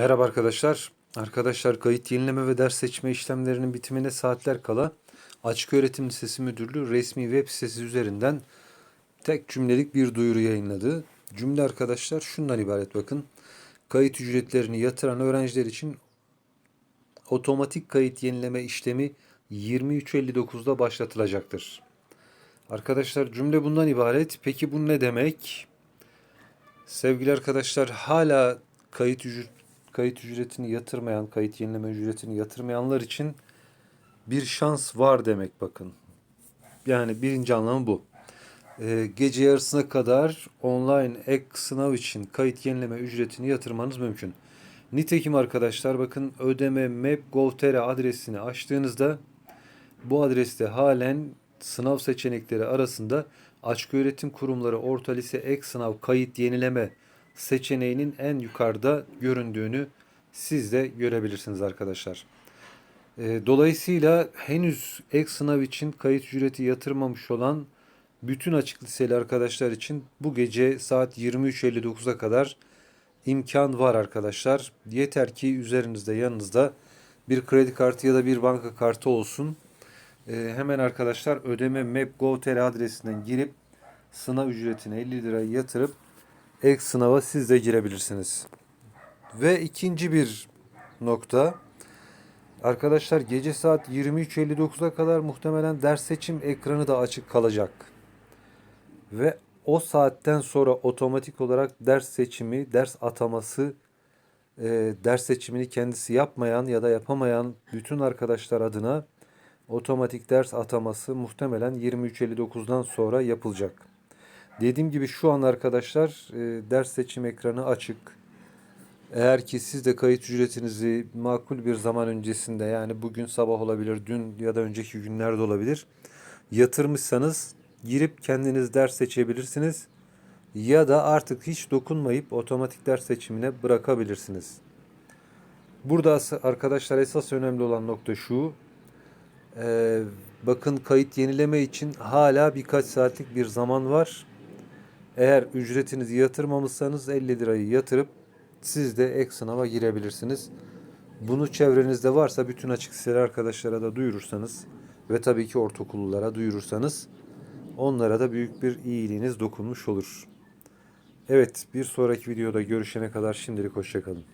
Merhaba arkadaşlar. Arkadaşlar kayıt yenileme ve ders seçme işlemlerinin bitimine saatler kala Açık Öğretim Lisesi Müdürlüğü resmi web sitesi üzerinden tek cümlelik bir duyuru yayınladı. Cümle arkadaşlar şundan ibaret bakın. Kayıt ücretlerini yatıran öğrenciler için otomatik kayıt yenileme işlemi 23.59'da başlatılacaktır. Arkadaşlar cümle bundan ibaret. Peki bu ne demek? Sevgili arkadaşlar hala kayıt ücret kayıt ücretini yatırmayan, kayıt yenileme ücretini yatırmayanlar için bir şans var demek bakın. Yani birinci anlamı bu. Ee, gece yarısına kadar online ek sınav için kayıt yenileme ücretini yatırmanız mümkün. Nitekim arkadaşlar bakın ödeme map.gov.tr adresini açtığınızda bu adreste halen sınav seçenekleri arasında açık öğretim kurumları orta lise ek sınav kayıt yenileme seçeneğinin en yukarıda göründüğünü siz de görebilirsiniz arkadaşlar. E, Dolayısıyla henüz ek sınav için kayıt ücreti yatırmamış olan bütün açık liseli arkadaşlar için bu gece saat 23.59'a kadar imkan var arkadaşlar. Yeter ki üzerinizde yanınızda bir kredi kartı ya da bir banka kartı olsun. E, hemen arkadaşlar ödeme map.gov.tr adresinden girip sınav ücretini 50 lirayı yatırıp ek sınava siz de girebilirsiniz. Ve ikinci bir nokta. Arkadaşlar gece saat 23.59'a kadar muhtemelen ders seçim ekranı da açık kalacak. Ve o saatten sonra otomatik olarak ders seçimi, ders ataması, e, ders seçimini kendisi yapmayan ya da yapamayan bütün arkadaşlar adına otomatik ders ataması muhtemelen 23.59'dan sonra yapılacak. Dediğim gibi şu an arkadaşlar e, ders seçim ekranı açık. Eğer ki siz de kayıt ücretinizi makul bir zaman öncesinde yani bugün sabah olabilir, dün ya da önceki günlerde olabilir yatırmışsanız girip kendiniz ders seçebilirsiniz ya da artık hiç dokunmayıp otomatik ders seçimine bırakabilirsiniz. Burada arkadaşlar esas önemli olan nokta şu. Ee, bakın kayıt yenileme için hala birkaç saatlik bir zaman var. Eğer ücretinizi yatırmamışsanız 50 lirayı yatırıp siz de ek sınava girebilirsiniz. Bunu çevrenizde varsa bütün açık liseli arkadaşlara da duyurursanız ve tabii ki ortaokullulara duyurursanız onlara da büyük bir iyiliğiniz dokunmuş olur. Evet bir sonraki videoda görüşene kadar şimdilik hoşçakalın.